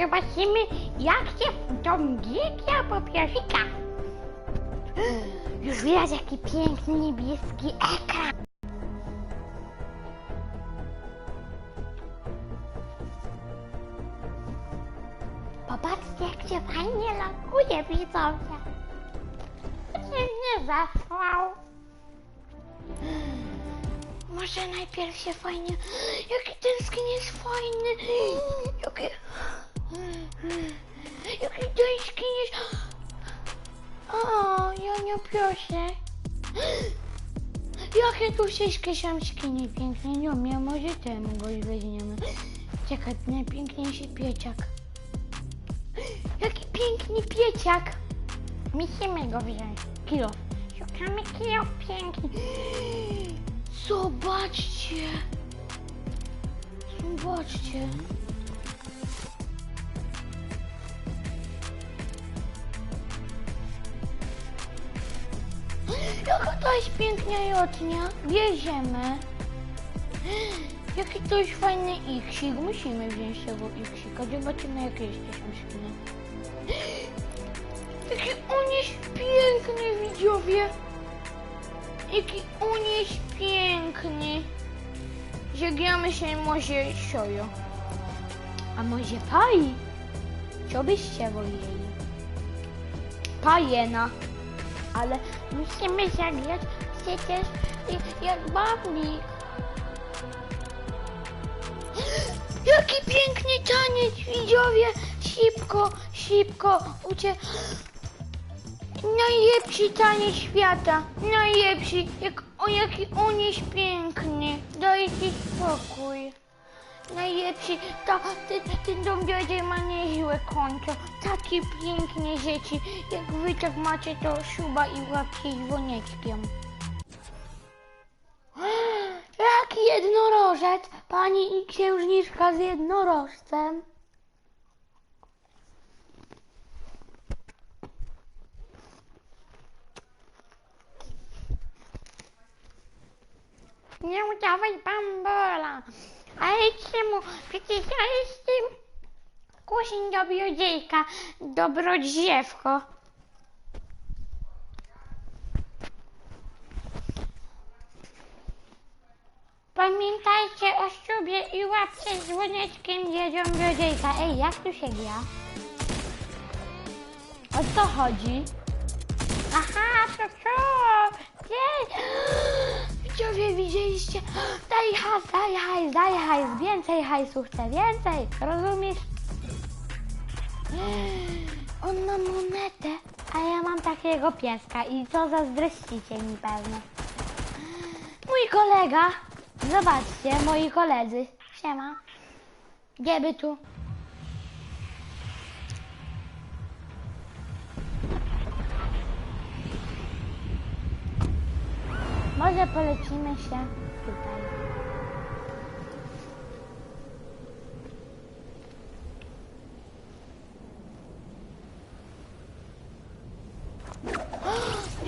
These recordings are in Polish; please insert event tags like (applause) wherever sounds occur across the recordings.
zobaczymy, jak się giga popiasika. Już widać, jaki piękny niebieski ekran. Popatrzcie, jak się fajnie loguje, widzowie. Się nie zasłał. Może najpierw się fajnie... Jaki ten skin jest fajny. Jaki... Jaki ten skin jest... O, ja nie proszę. Jakie tu wszystkie siamski niepiękne. Nie wiem, może temu go weźmiemy. Czekaj, najpiękniejszy pieciak. Jaki piękny pieciak. Musimy go wziąć. Kilo. Szukamy kilo piękny. Zobaczcie. Zobaczcie. Jest piękna jotnia. Bierzemy. (gasps) Jaki to jest fajny iksik. Musimy wziąć tego iksika. Zobaczymy jakie jest skiny. (gasps) Jaki on jest piękny, widzowie. Jaki on jest piękny. Żegnamy się może siojo. A może pai? Co byście woleli? Pajena. Ale musimy zagrać przecież jak Bambik. (gasps) Jaki piękny taniec, widzowie! Szybko, szybko, ucie... (gasps) Najlepszy taniec świata, najlepszy, jak, o jaki on jest piękny, dajcie spokój. Najlepszy, ta, ten, ten dąbiodziej ma niezłe konto, takie piękne rzeczy, jak wy tak macie to szuba i łapki z dzwoneczkiem. (gasps) Jaki jednorożec, pani księżniczka z jednorożcem. Nie udawaj bambola. Ale czemu? Przecież ja jestem kusin dobrodziejka, dobrodziewko. Pamiętajcie o ślubie i łapce z dzwoneczkiem jedzią dobrodziejka. Ej, jak tu się gra? O co chodzi? Aha, to co? Gdzie? (gasps) Widzowie, widzieliście? (gasps) Daj hajs, daj hajs, daj hajs, więcej hajsu chcę, więcej, rozumiesz? (gasps) On ma monetę, a ja mam takiego pieska i co zazdrościcie mi pewno. (gasps) Mój kolega, zobaczcie, moi koledzy, siema. Gdzie by tu? Może polecimy się tutaj.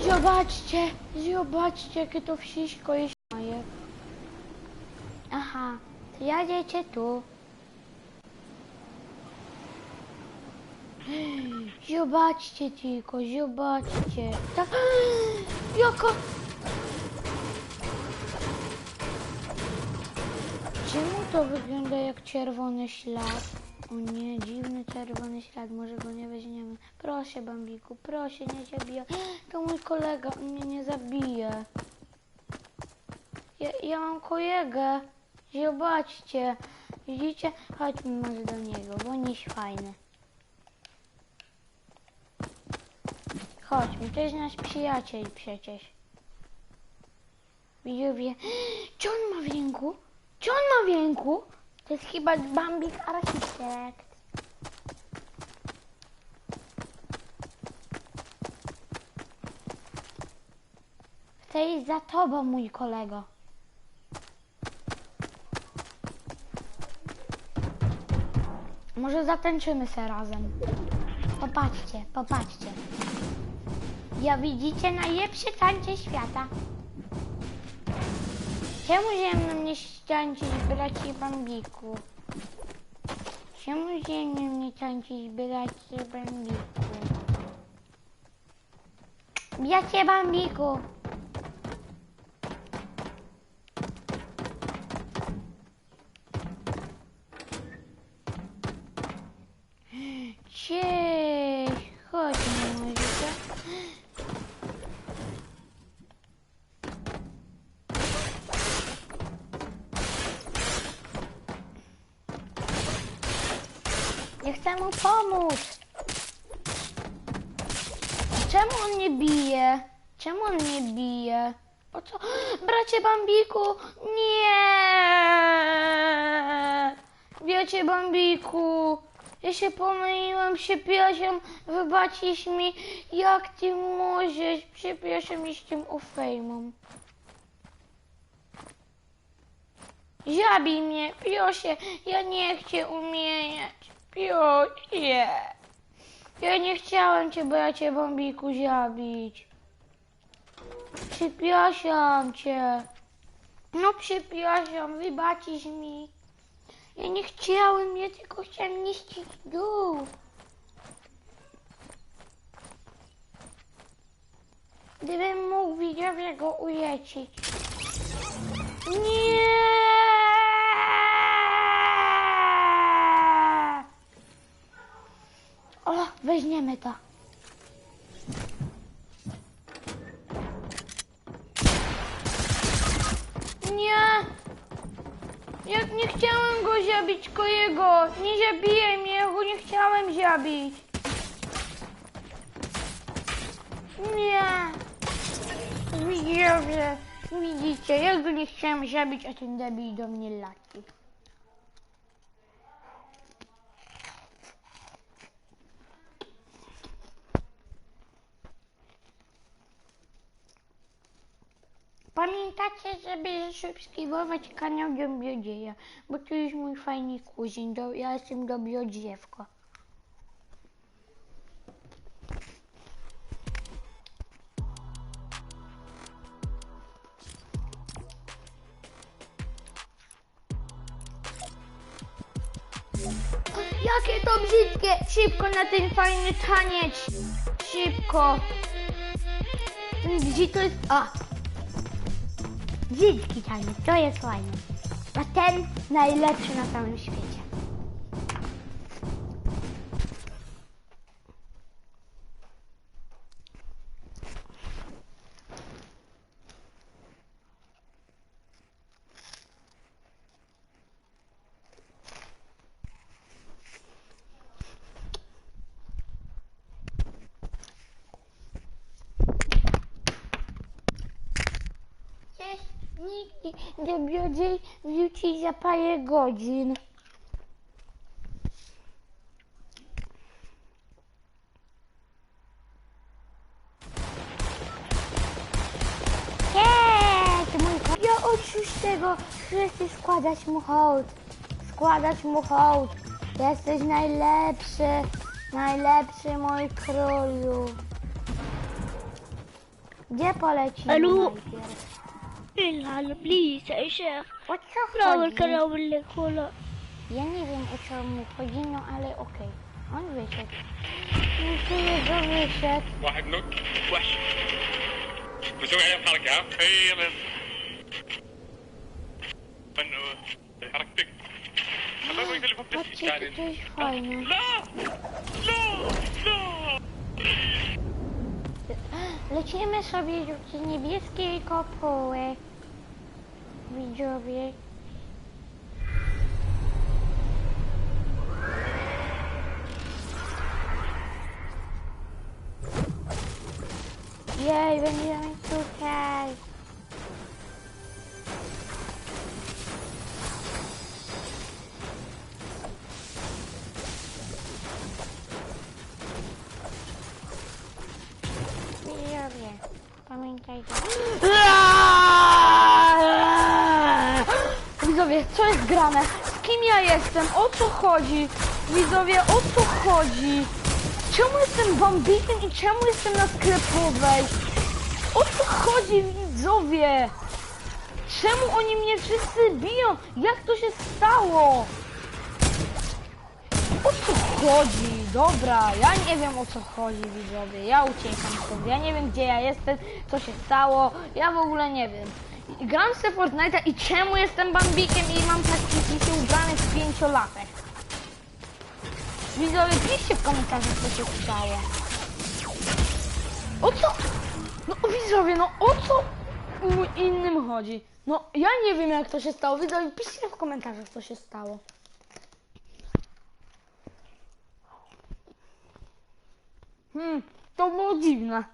(gasps) Zobaczcie, zobaczcie, jakie to wszystko jest moje. Aha, to jadziecie tu. (gasps) Zobaczcie tylko, zobaczcie. Ta... (gasps) Jaka... to wygląda jak czerwony ślad? O nie, dziwny czerwony ślad, może go nie weźmiemy. Proszę, Bambiku, proszę, nie zabijaj. To mój kolega, on mnie nie zabije. Ja, ja mam kolegę. Zobaczcie. Widzicie? Chodźmy może do niego, bo on jest fajny. Chodźmy, to jest nasz przyjaciel przecież. Widzowie, (gasps) co on ma w ręku? Co on ma w ręku? To jest chyba Bambik Architekt. Chcę iść za tobą, mój kolego. Może zatańczymy se razem. Popatrzcie, popatrzcie. Ja widzicie najlepsze tańce świata. Czemu ze mną nie ściącić braci Bambiku? Czemu ze mną nie tańczysz, bracie Bambiku? Bracie Bambiku! Chcę mu pomóc. Czemu on nie bije? Czemu on nie bije? Po co? (gasps) Bracie Bambiku! Nie! Wiecie Bambiku! Ja się pomyliłem, przepraszam, wybaczysz mi, jak ty możesz, przepraszam, jestem ofejmą. Zabij mnie, proszę, ja nie chcę umierać, proszę. Ja nie chciałem cię, bracie Bambiku, zabić. Przepraszam cię. No przepraszam, wybaczysz mi. Ja nie chciałem, ja tylko chciałem niszczyć dół. Gdybym mógł widzowie go. Nie! Weźmiemy to. Nie! Ja nie chciałem go zabić, kojego! Nie zabijaj mnie, go nie chciałem zabić! Nie! Widzowie, widzicie, ja go nie chciałem zabić, a ten debil do mnie lati. Pamiętacie, żeby subskrybować kanał Dobrodzieja, bo to jest mój fajny kuzyn, do, ja jestem Dobrodziewko. Jakie to brzydkie! Szybko na ten fajny taniec! Szybko! Gdzie to jest? A! Brzydki taniec, to jest fajne. A ten najlepszy na całym świecie. Nigdy dobrodziej wróci za parę godzin. Ja szóstego wszyscy składać mu hołd. Składać mu hołd. Jesteś najlepszy, najlepszy mój królu. Gdzie polecimy Alo? najpierw? العالم بليز يا شيخ راول كراول لك ولا يعني nie wiem o co mu chodziło, ale okej. Okay. On wyszedł. Musimy go wyszedł. Łachek nóg. حركة ها؟ اي الله انه حركتك الله ما يقلبك لا لا لا Lecimy sobie do niebieskiej kopuły. Widzowie. Jej, będziemy tutaj. Pamiętajcie. Widzowie, co jest grane? Z kim ja jestem? O co chodzi? Widzowie, o co chodzi? Czemu jestem bambikiem i czemu jestem na sklepowej? O co chodzi, widzowie? Czemu oni mnie wszyscy biją? Jak to się stało? co chodzi? Dobra, ja nie wiem o co chodzi widzowie. Ja uciekam stąd. Ja nie wiem gdzie ja jestem, co się stało. Ja w ogóle nie wiem. I Gram sobie Fortnite'a i czemu jestem bambikiem i mam taki się ubrany w pięciolatek? Widzowie, piszcie w komentarzach co się stało. O co? No widzowie, no o co innym chodzi? No ja nie wiem jak to się stało. Widzowie, piszcie w komentarzach co się stało. Hmm, to było dziwne.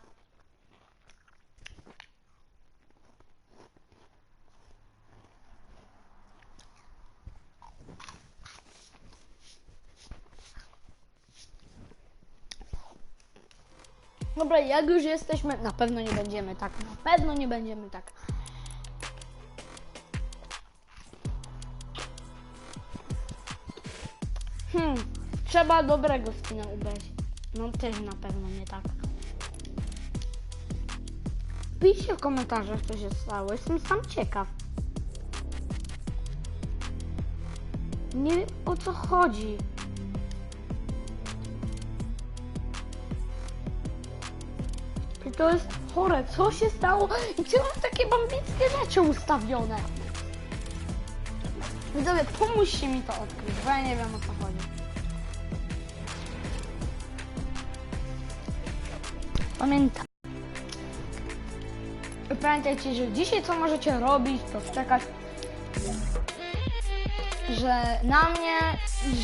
Dobra, jak już jesteśmy, na pewno nie będziemy tak, na pewno nie będziemy tak. Hmm, trzeba dobrego skina ubrać. No też na pewno nie tak. Piszcie w komentarzach, co się stało. Jestem sam ciekaw. Nie wiem o co chodzi. To jest chore. Co się stało? I czemu takie bambickie mecze ustawione? Widzowie, pomóżcie mi to odkryć, bo ja nie wiem o co Pamiętajcie, że dzisiaj co możecie robić, to czekać, że na mnie,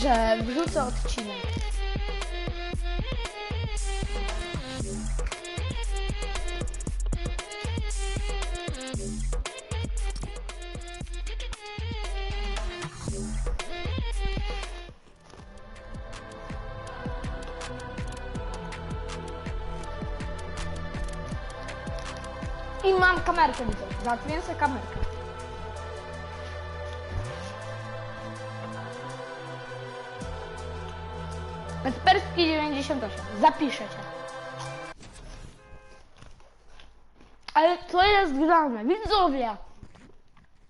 że wrzucę odcinek. Załatwiłem sobie kamerkę. Kasperski 98. Zapiszę cię. Ale co jest grane? Widzowie!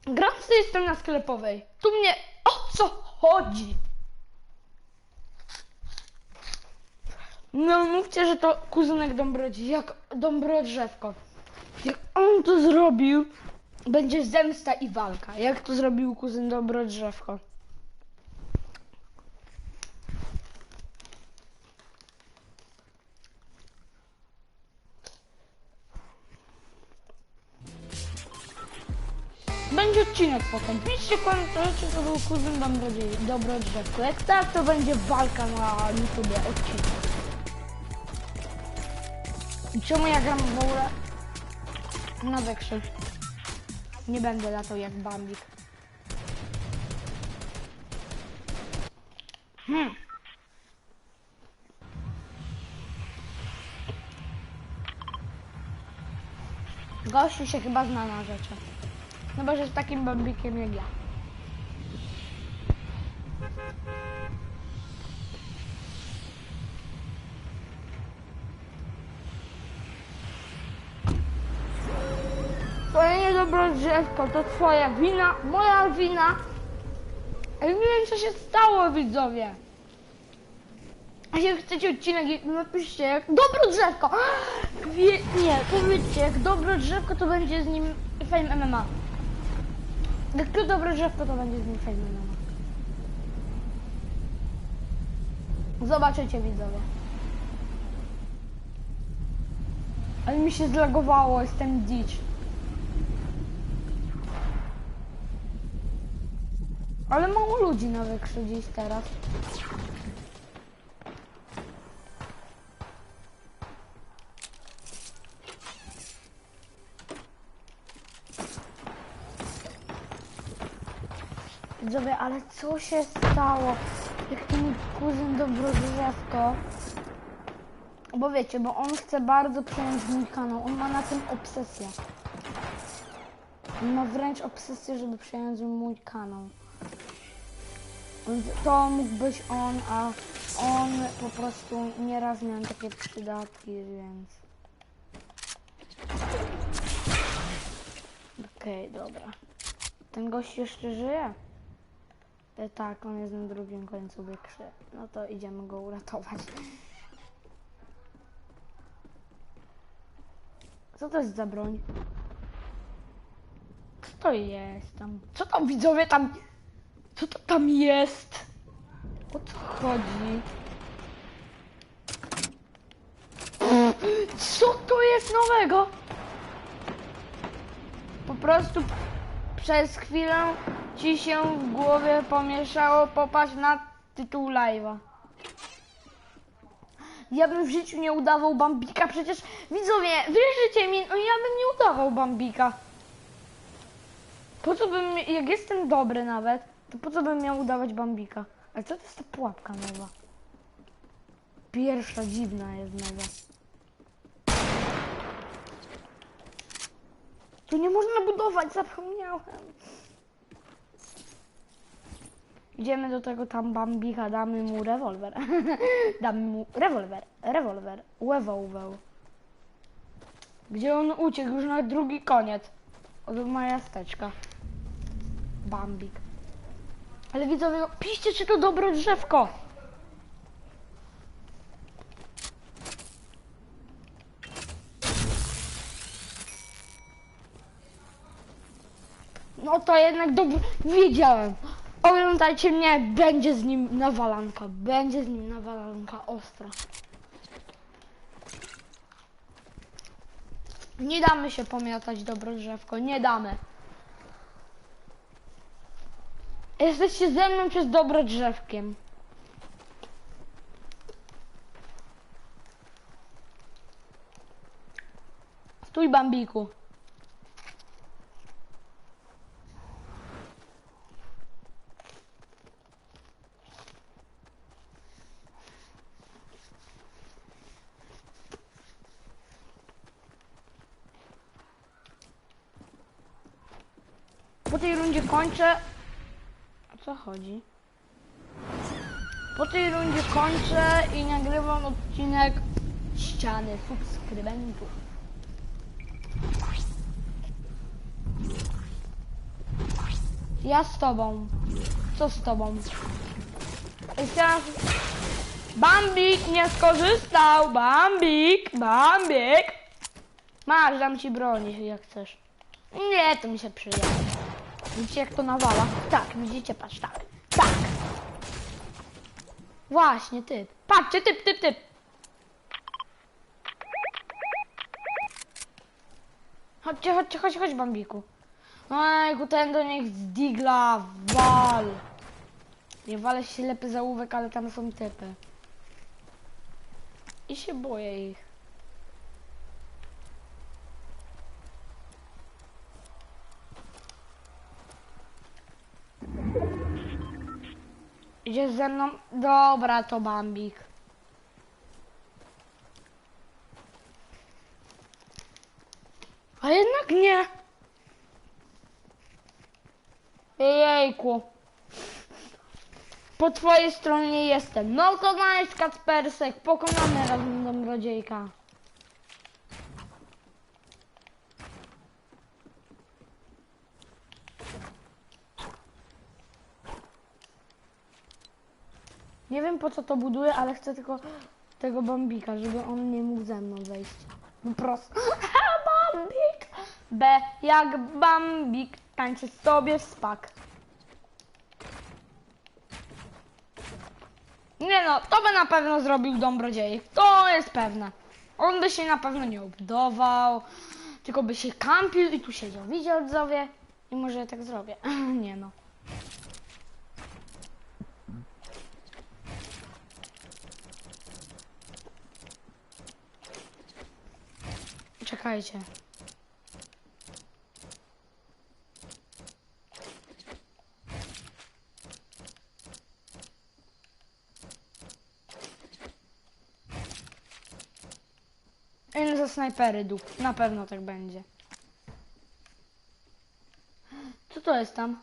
Gram sobie jestem na sklepowej. Tu mnie... O co chodzi? No mówcie, że to kuzynek Dąbrodzi, jak Dąbrodrzewko. On to zrobił, będzie zemsta i walka. Jak to zrobił kuzyn Dobrodrzewko. Będzie odcinek potem. Piszcie czy to był kuzyn Dobrodrzewko. Jak tak, to będzie walka na YouTubie, odcinek. I czemu ja gram w ogóle na wekrze? Nie będę latał jak bambik. Hmm. Gościu się chyba zna na rzeczy. No bo że jest takim bambikiem jak ja. Drzewko to twoja wina, moja wina. Ja nie wiem co się stało widzowie. A jak chcecie odcinek, napiszcie jak dobro drzewko. Wie, nie, powiedzcie, jak dobro drzewko to będzie z nim fame MMA. Jak to dobro drzewko to będzie z nim fame MMA. Zobaczycie widzowie. Ale mi się zlagowało, jestem dzicz. Ale mało ludzi na wykrzu teraz. Widzowie, ale co się stało? Jak mój kuzyn Dobrodrzewko. Bo wiecie, bo on chce bardzo przejąć mój kanał. On ma na tym obsesję. On ma wręcz obsesję, żeby przejąć mój kanał. To mógł być on, a on po prostu nieraz miał takie przydatki, więc... Okej, dobra. Ten gość jeszcze żyje? E, tak, on jest na drugim końcu wykrzy. No to idziemy go uratować. Co to jest za broń? Co to jest tam? Co tam widzowie tam? Co to tam jest? O co chodzi? Co to jest nowego? Po prostu przez chwilę ci się w głowie pomieszało popaść na tytuł live'a. Ja bym w życiu nie udawał Bambika, przecież widzowie, wierzycie mi, no ja bym nie udawał Bambika. Po co bym, jak jestem dobry nawet, to po co bym miał udawać Bambika? Ale co to jest ta pułapka nowa? Pierwsza dziwna jest nowa. Tu nie można budować, zapomniałem. Idziemy do tego tam Bambika, damy mu rewolwer. (laughs) damy mu rewolwer, rewolwer, łewołweł. Gdzie on uciekł już na drugi koniec. Od majasteczka. Bambik. Ale widzowie, piszcie czy to dobre drzewko. No to jednak dobrze. Wiedziałem. Oglądajcie mnie, będzie z nim nawalanka. Będzie z nim nawalanka ostra. Nie damy się pomiatać, dobro drzewko. Nie damy. Jesteście ze mną przez dobre drzewkiem. Stój, Bambiku. Po tej rundzie kończę. Chodzi? Po tej rundzie kończę i nagrywam odcinek ściany subskrybentów. Ja z tobą. Co z tobą? Chciałam... Bambik nie skorzystał! Bambik! Bambik! Masz, dam ci broni, jak chcesz. Nie, to mi się przyda. Widzicie jak to nawala? Tak, widzicie, patrz, tak. Tak! Właśnie, typ. Patrzcie, typ, typ, typ. Chodźcie, chodźcie, chodź, chodź, Bambiku. Ojku, ten do nich z digla, wal. Nie walę się lepy załówek, ale tam są typy. I się boję ich. Idziesz ze mną? Dobra, to Bambik. A jednak nie. Jejku. Po twojej stronie jestem. No to nice, Kacpersek. Pokonamy razem dobrodziejka. Po co to buduję, ale chcę tylko tego bambika, żeby on nie mógł ze mną wejść. Po prostu. (laughs) Bambik! B jak bambik, tańczy sobie spak. Nie no, to by na pewno zrobił Dąbrodziej. To jest pewne. On by się na pewno nie obdował, tylko by się kampił i tu siedział. Widział widzowie? I może ja tak zrobię. (laughs) nie no. Czekajcie. Ile za snajpery dup? Na pewno tak będzie. Co to jest tam?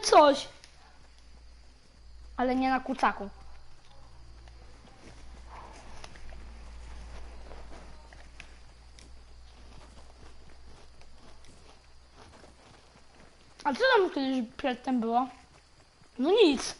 coś. Ale nie na kucaku. A co tam kiedyś przedtem było? No nic.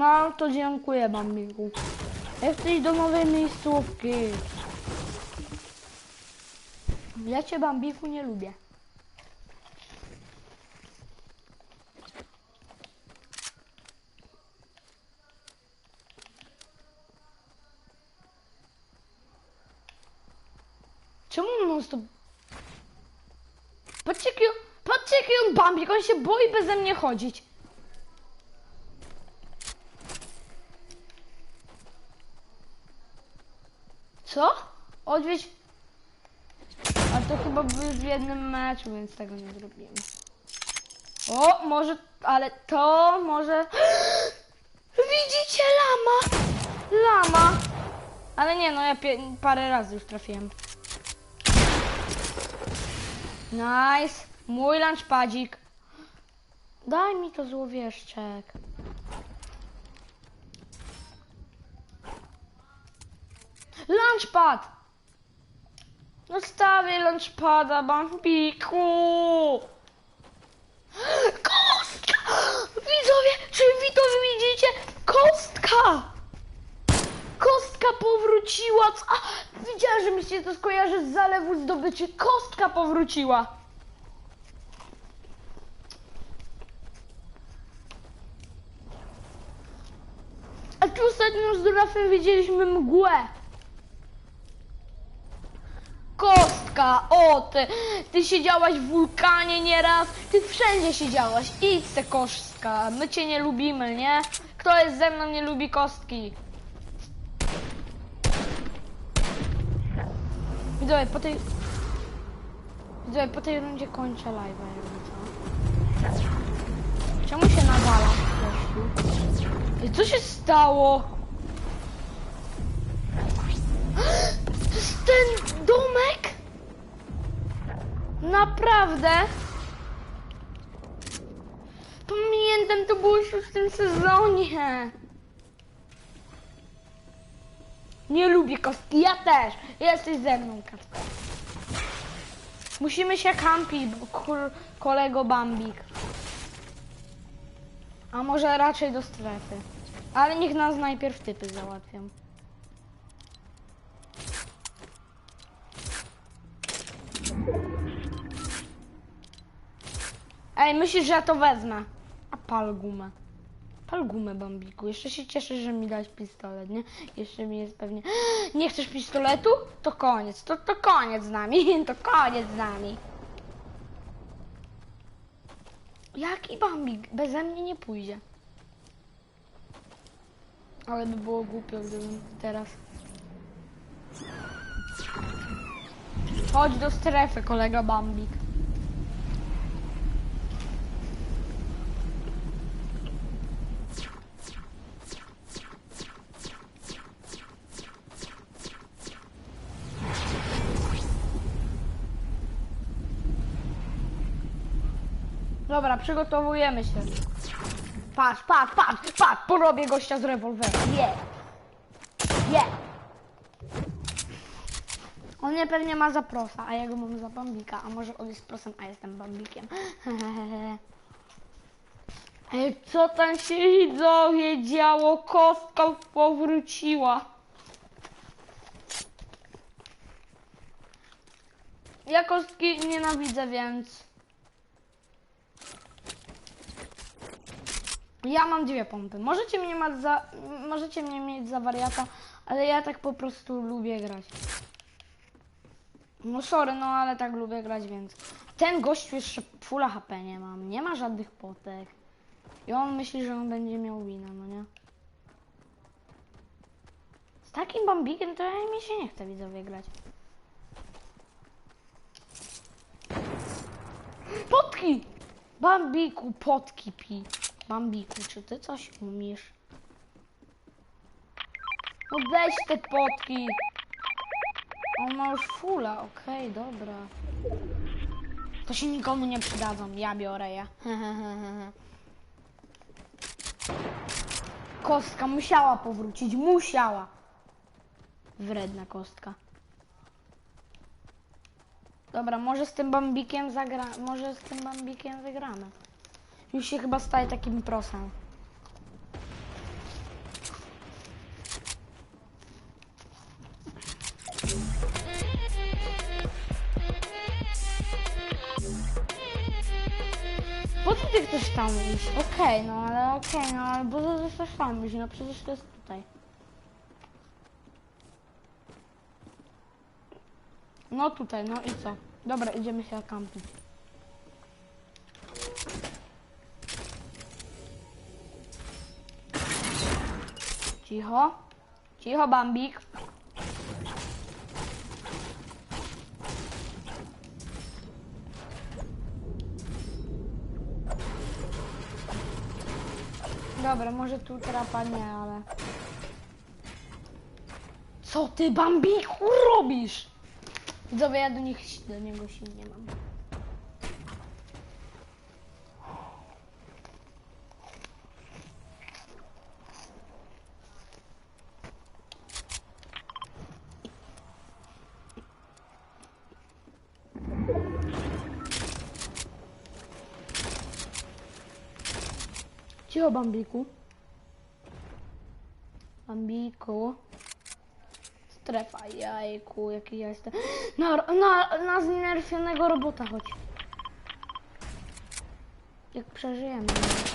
No to dziękuję. Ja chcę iść do nowej miejscówki. Ja cię Bambiku nie lubię. Czemu on stop... Patrzcie on, patrzcie on Bambik, on się boi beze mnie chodzić. Co? Odwiedź... A to chyba był w jednym meczu, więc tego nie zrobimy. O, może... Ale to może... (gasps) Widzicie lama? Lama. Ale nie, no ja parę razy już trafiłem. Nice. Mój lunchpadzik. Daj mi to złowieszczek. Lunchpad! Zostawię lunchpada, Bambiku! Kostka! Widzowie, czy wy to widzicie? Kostka! Kostka powróciła! A, widziałem, że mi się to skojarzy z zalewu zdobyczy. Kostka powróciła! A tu ostatnio z Rafem widzieliśmy mgłę. Kostka, o ty, ty siedziałaś w wulkanie nieraz, ty wszędzie siedziałaś, idź se kostka, my cię nie lubimy, nie? Kto jest ze mną, nie lubi kostki. Widzowie, po tej... Widzowie, po tej rundzie kończę live'a, co? Czemu się nawala? I co się stało? (gasps) Ten domek? Naprawdę? Pamiętam, to było już w tym sezonie. Nie lubię kostki, ja też. Jesteś ze mną, Kacper. Musimy się kampić, kolego Bambik. A może raczej do strefy. Ale niech nas najpierw typy załatwią. Ej, myślisz, że ja to wezmę? A pal gumę. Pal gumę, Bambiku. Jeszcze się cieszę, że mi dałeś pistolet, nie? Jeszcze mi jest pewnie... (gasps) Nie chcesz pistoletu? To koniec. To, to koniec z nami. (laughs) To koniec z nami. Jaki Bambik? Beze mnie nie pójdzie. Ale by było głupio, gdybym teraz... Chodź do strefy, kolega Bambik. Dobra, przygotowujemy się. Patrz, patrz, patrz, patrz, porobię gościa z rewolwerem. Nie. Nie. On mnie pewnie ma za prosa, a ja go mam za bambika. A może on jest prosem, a jestem bambikiem. (laughs) Ej, co tam się widzowie działo? Kostka powróciła. Ja kostki nienawidzę, więc... Ja mam dwie pompy. Możecie mnie, za, możecie mnie mieć za wariata, ale ja tak po prostu lubię grać. No sorry, no ale tak lubię grać, więc... Ten gościu jeszcze fulla HP nie mam, nie ma żadnych potek. I on myśli, że on będzie miał wina, no nie? Z takim bambikiem to ja mi się nie chce widzowie grać. Potki! Bambiku, potki pi. Bambiku, czy ty coś umiesz? No weź te potki. On ma już fula, okej, dobra. To się nikomu nie przydadzą, ja biorę je. (laughs) Kostka musiała powrócić, musiała. Wredna kostka. Dobra, może z tym bambikiem zagra... Może z tym bambikiem zagramy. Już się chyba staje takim prosem. Po co ty chcesz tam iść? Okej, no ale okej, no ale co ty chcesz tam iść? No przecież to jest tutaj. No tutaj, no i co? Dobra, idziemy się kampić. Cicho. Cicho, Bambik. Dobra, może tu trapa nie, ale... Co ty, Bambiku, robisz? Widzowie, ja do nich, do niego sił nie mam. Bambiku. Bambiku. Strefa, jajku, jaki ja jestem. (gasps) Na, na, na znerfionego robota chodź. Jak przeżyjemy. no tak.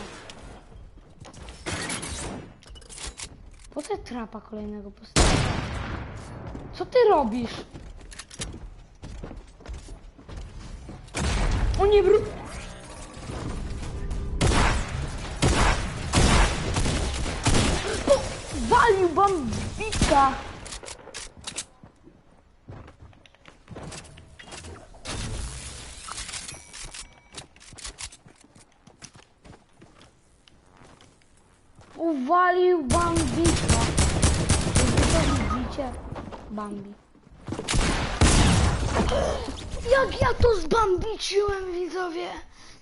Po co trapa kolejnego postawić? Co ty robisz? O nie, bru... O, Walił bambika! Uwalił bambika. Wy to widzicie? Bambi. Jak ja to zbambiciłem, widzowie!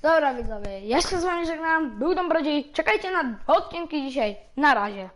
Dobra, widzowie, ja się z wami żegnam. Był Dobrodziej. Czekajcie na odcinki dzisiaj. Na razie.